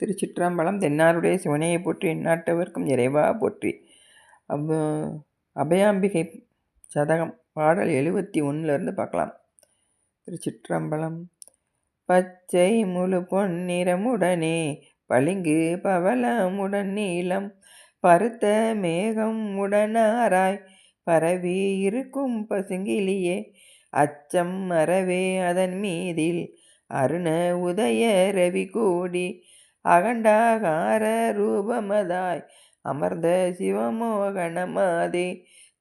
திருச்சிற்றம்பலம் தென்னாருடைய சிவனையை போற்றி எந்நாட்டவர்க்கும் இறைவா போற்றி. அவ் அபயாம்பிகை சதகம் பாடல் எழுபத்தி ஒன்றுலேருந்து பார்க்கலாம். திருச்சிற்றம்பலம் பச்சை முழு பொன்னிறமுடனே பளிங்கு பவளமுடன் நீளம் பருத்த மேகம் உடனாராய் பரவி இருக்கும் பசுங்கிலியே அச்சம் மறவே அதன் மீதில் அருண உதய ரவி கூடி அகண்டாகார ரூபமதாய் அமர்ந்த சிவமோகனமாதே.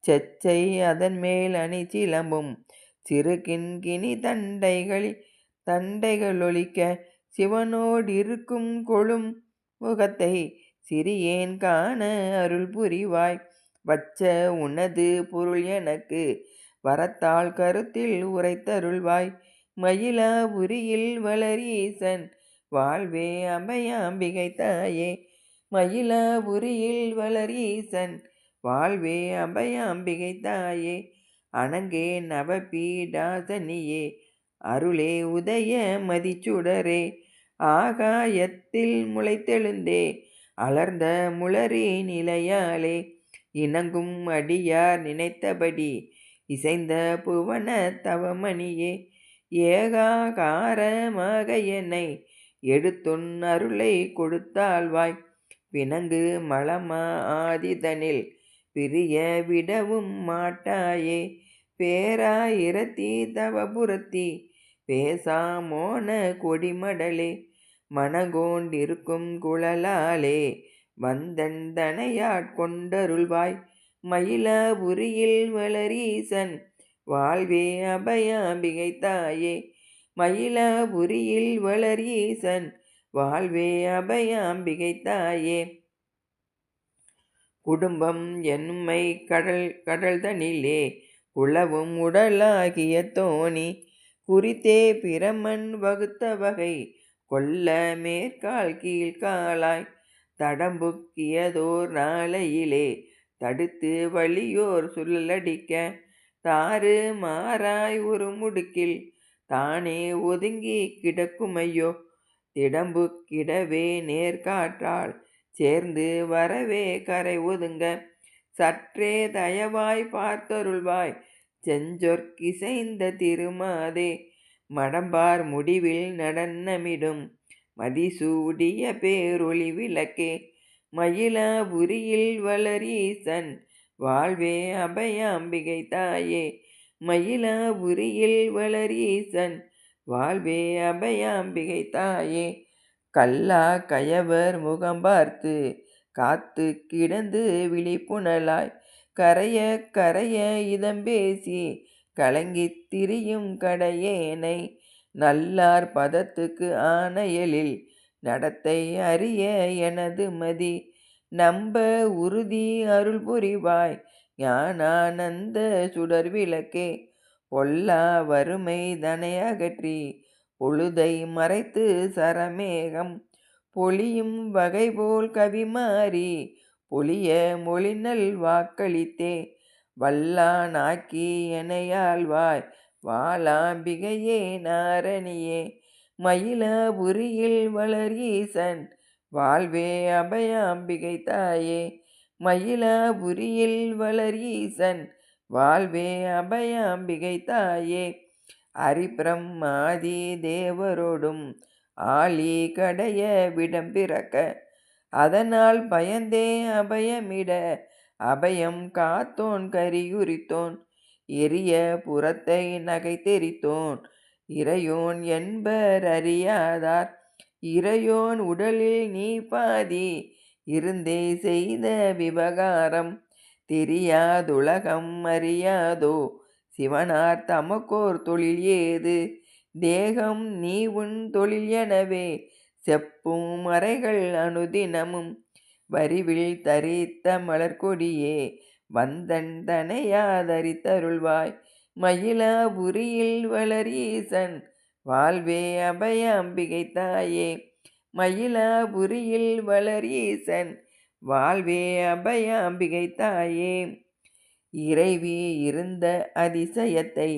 செச்சை அதன் மேல் அணி சிலம்பும் சிறு கிண்கிணி தண்டைகளில் தண்டைகளொழிக்க சிவனோடிருக்கும் கொழும் முகத்தை சிறியேன் காண அருள் புரிவாய். வச்ச உனது பொருள் எனக்கு வரத்தால் கருத்தில் உரைத்தருள்வாய். மயிலாபுரியில் வளரீசன் வாழ்வே அம்பையாம்பிகை தாயே மயிலாபுரியில் வளரீசன் வாழ்வே அம்பையாம்பிகை தாயே அணங்கே நவபீடாசனியே அருளே உதய மதிச்சுடரே ஆகாயத்தில் முளைத்தெழுந்தே அலர்ந்த முளரி நிலையாலே இணங்கும் அடியார் நினைத்தபடி இசைந்த புவன தவமணியே ஏகாகாரமாக என்னை எடுத்துன் அருளை பிணங்கு மலமா ஆதிதனில் பிரிய விடவும் மாட்டாயே. பேராயிரத்தி தவபுரத்தி பேசாமோன கொடிமடலே. மனகோண்டிருக்கும் குழலாலே வந்தன் தனையாட்கொண்டருள்வாய் மயிலாபுரியில் வளரீசன் வாழ்வே அபயாம்பிகை தாயே. மயிலாபுரியில் வளரீசன் வாழ்வே அபயாம்பிகை தாயே குடும்பம் என்மை கடல் கடல் தனிலே உளவும் உடலாகிய தோணி குறித்தே பிரமன் வகுத்த வகை கொல்ல மேற்கால் கீழ்காலாய் தடம்புக்கியதோர் நாளையிலே தடுத்து வழியோர் சுழலடிக்க தாறு மாறாய் ஒரு முடுக்கில் தானே ஒதுங்கி கிடக்குமையோ? திடம்பு கிடவே நேர்காற்றால் சேர்ந்து வரவே கரை ஒதுங்க. சற்றே தயவாய் பார்த்தருள்வாய் செஞ்சொற்கிசைந்த திருமாதே. மடம்பார் முடிவில் நடனமிடும் மதிசூடிய பேரொளி விளக்கே. மயிலாபுரியில் வளரீசன் வாழ்வே அபயாம்பிகை தாயே. மயிலாபுரியில் வளரீசன் வாழ்வே அபயாம்பிகை தாயே கல்லா கயவர் முகம் பார்த்து காத்து கிடந்து விழிப்புணலாய். கரைய கரைய இதம் பேசி கலங்கித் திரியும் கடையேனை. நல்லார் பதத்துக்கு ஆணையலில் நடத்தை அறிய எனது மதி. நம்ப உறுதி அருள் புரிவாய் ஞானானந்த சுடர் விளக்கே. பொல்லா வறுமை தனையகற்றி பொழுதை மறைத்து சரமேகம். பொலியும் வகை போல் கவி மாறி பொலிய மொழிநல் வாக்களித்தே. வல்லானாக்கி எனையாழ்வாய் வாலாம்பிகையே நாரணியே. மயிலாபுரியில் வளர் ஈசன் வாழ்வே அபயாம்பிகை தாயே. மயிலாபுரியில் வளர் ஈசன் வாழ்வே அபயாம்பிகை தாயே. அரிபிரம்மாதி தேவரோடும் ஆலி கடைய விடம் பிறக்க அதனால் பயந்தே அபயமிட அபயம் காத்தோன் கரியுரித்தோன் எரிய புறத்தை நகை தெரித்தோன் இறையோன் என்பர் அறியாதார் இறையோன் உடலில் நீ பாதி இருந்தே செய்த விவகாரம் தெரியாதுலகம் அறியாதோ? சிவனார் தமக்கோர் தொழில் ஏது? தேகம் நீ உன் தொழில் எனவே செப்பும் மறைகள் அனுதினமும் வரிவில் தரித்த மலர்கொடியே வந்தன் தனையாதரித்தருள்வாய் மயிலாபுரியில் வளர் ஈசன் வாழ்வே அபய அம்பிகை தாயே மயிலாபுரியில் வளரீசன் வாழ்வே அபயாம்பிகை தாயே இறைவி இருந்த அதிசயத்தை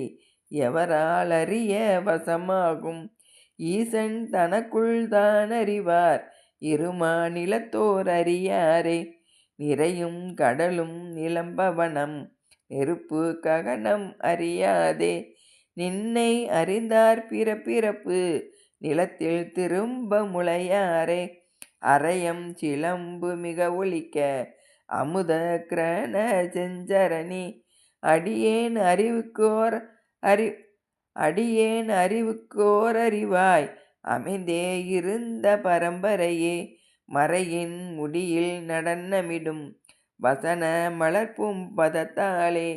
எவரால் அறிய வசமாகும்? ஈசன் தனக்குள் தான் அறிவார் இருமா நிலத்தோர் அறியாரே. நிறையும் கடலும் நிலம்பவனம் நெருப்பு ககனம் அறியாதே. நின்னை அறிந்தார் பிற பிறப்பு நிலத்தில் திரும்ப முளையாரே அரையம் சிலம்பு மிக ஒலிக்க. அமுத கிரண செஞ்சரணி அடியேன் அறிவுக்கோர் அறி அடியேன் அறிவுக்கோர் அறிவாய். அமைந்தே இருந்த பரம்பரையே மறையின் முடியில் நடனமிடும். வசன மலர்ப்பும் பதத்தாலே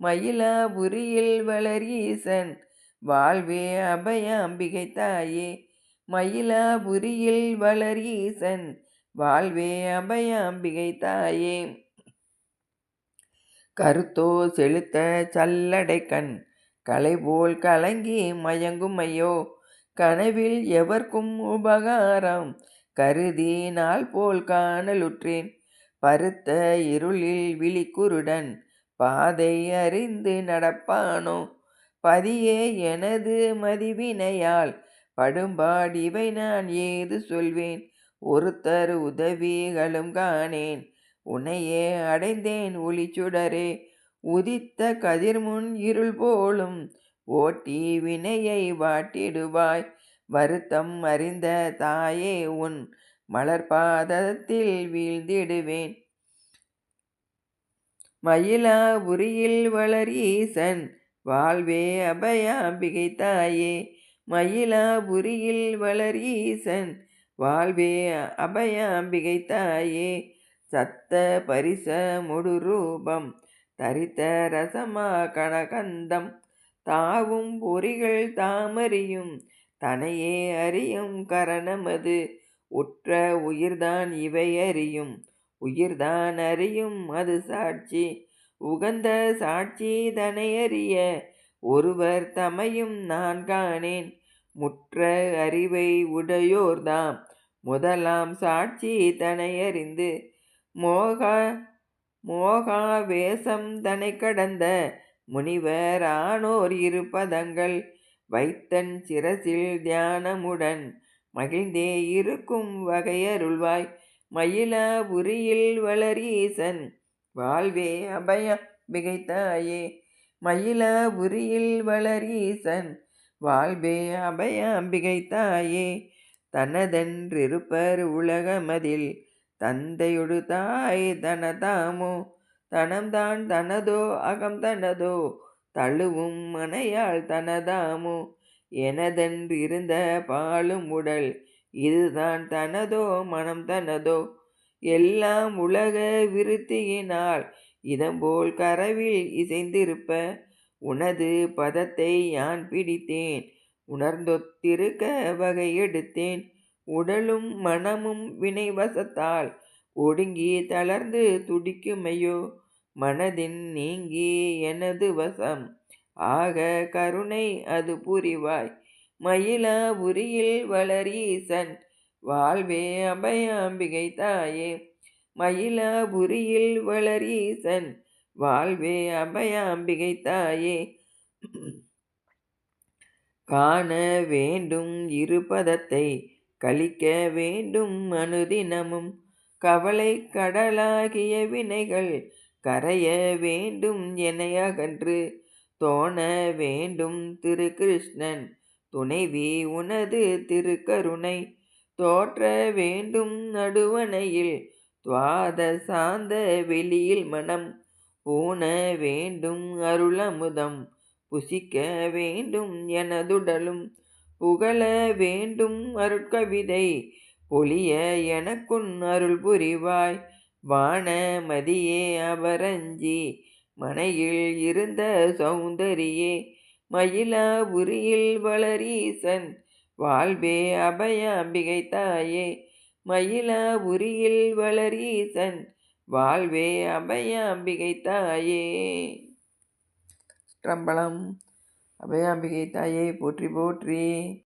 மயிலாபுரியில் வளரீசன் வாழ்வே அபயாம்பிகை தாயே மயிலாபுரியில் வளரீசன் வாழ்வே அபயாம்பிகை தாயே. கருத்தோ செலுத்த சல்லடை கண் கலைபோல் கலங்கி மயங்குமையோ கனவில் எவர்க்கும் உபகாரம் கருதி நாள் போல் காணலுற்றேன். பருத்த இருளில் விழிக்குருடன் பாதை அறிந்து நடப்பானோ பதியே எனது மதிவினையால் படும்பாடிவை நான் ஏது சொல்வேன்? ஒருத்தர் உதவிகளும் காணேன். உன்னையே அடைந்தேன் ஒளிச்சுடரே. உதித்த கதிர்முன் இருள் போலும் ஓட்டி வினையை வாட்டிடுவாய். வருத்தம் அறிந்த தாயே உன் மலர்பாதத்தில் வீழ்ந்திடுவேன். மயிலாபுரியில் வளர் ஈசன் வாழ்வே அபயாம்பிகை தாயே மயிலாபுரியில் வளர் ஈசன். வாழ்வே அபயாம்பிகை தாயே சத்த பரிச முடுரூபம் தரித்த ரசமா கணகந்தம் தாவும் பொறிகள் தாமறியும் தனையே அறியும் கரணமது. உற்ற உயிர்தான் இவை அறியும் உயிர்தான் அறியும் அது சாட்சி. உகந்த சாட்சி தனையறிய ஒருவர் தமையும் நான் காணேன். முற்ற அறிவை உடையோர்தாம். முதலாம் சாட்சி தனையறிந்து மோகா மோகாவேசம் தனை கடந்த முனிவர் ஆனோர் இருப்பதங்கள் வைத்தன் சிரசில் தியானமுடன் மகிழ்ந்தே இருக்கும் வகையருள்வாய். மயிலாபுரியில் வளரீசன் வாழ்வே அபய மிகைத்தாயே. மயிலாபுரியில் வளரீசன் வாழ்வே அபய பிகைத்தாயே தனதென்றிருப்பர் உலகமதில் தந்தையொடு தாய் தனதாமோ? தனம்தான் தனதோ அகம் தனதோ? தழுவும் மனையாள் தனதாமோ? எனதென்றிருந்த பாலும் உடல் இதுதான் தனதோ மனம் தனதோ? எல்லாம் உலக விருத்தியினால். இதம்போல் கரவில் இசைந்திருப்ப உனது பதத்தை யான் பிடித்தேன்? உணர்ந்தொத்திருக்க வகை எடுத்தேன் உடலும் மனமும் வினைவசத்தால் ஒடுங்கி தளர்ந்து துடிக்குமையோ? மனதின் நீங்கி எனது வசம். ஆக கருணை அது புரிவாய். மயிலாபுரியில் வளரீசன் வாழ்வே அபயாம்பிகை தாயே மயிலாபுரியில் வளரீசன் வாழ்வே அபயாம்பிகை தாயே. காண வேண்டும் இருபதத்தை கழிக்க வேண்டும் அனுதினமும். கவலை கடலாகிய வினைகள் கரைய வேண்டும் என அகன்று. தோண வேண்டும் திரு கிருஷ்ணன் துணைவி உனது திருக்கருணை. தோற்ற வேண்டும் நடுவணையில். துவாத சாந்த வெளியில் மனம் பூண வேண்டும் அருளமுதம். புசிக்க வேண்டும் எனதுடலும் புகழ வேண்டும் அருட்கவிதை. பொலிய எனக்குன் அருள் புரிவாய் வான மதியே அபரஞ்சி. மனையில் இருந்த சௌந்தரியே மயிலாபுரியில் வளரீசன். வாழ்வே அபய அம்பிகை தாயே மயிலாபுரியில் வளரீசன் வாழ்வே அபய அம்பிகை தாயே. ஸ்ட்ரம்பலம் அபயாம்பிகை தாயே போற்றி போற்றி.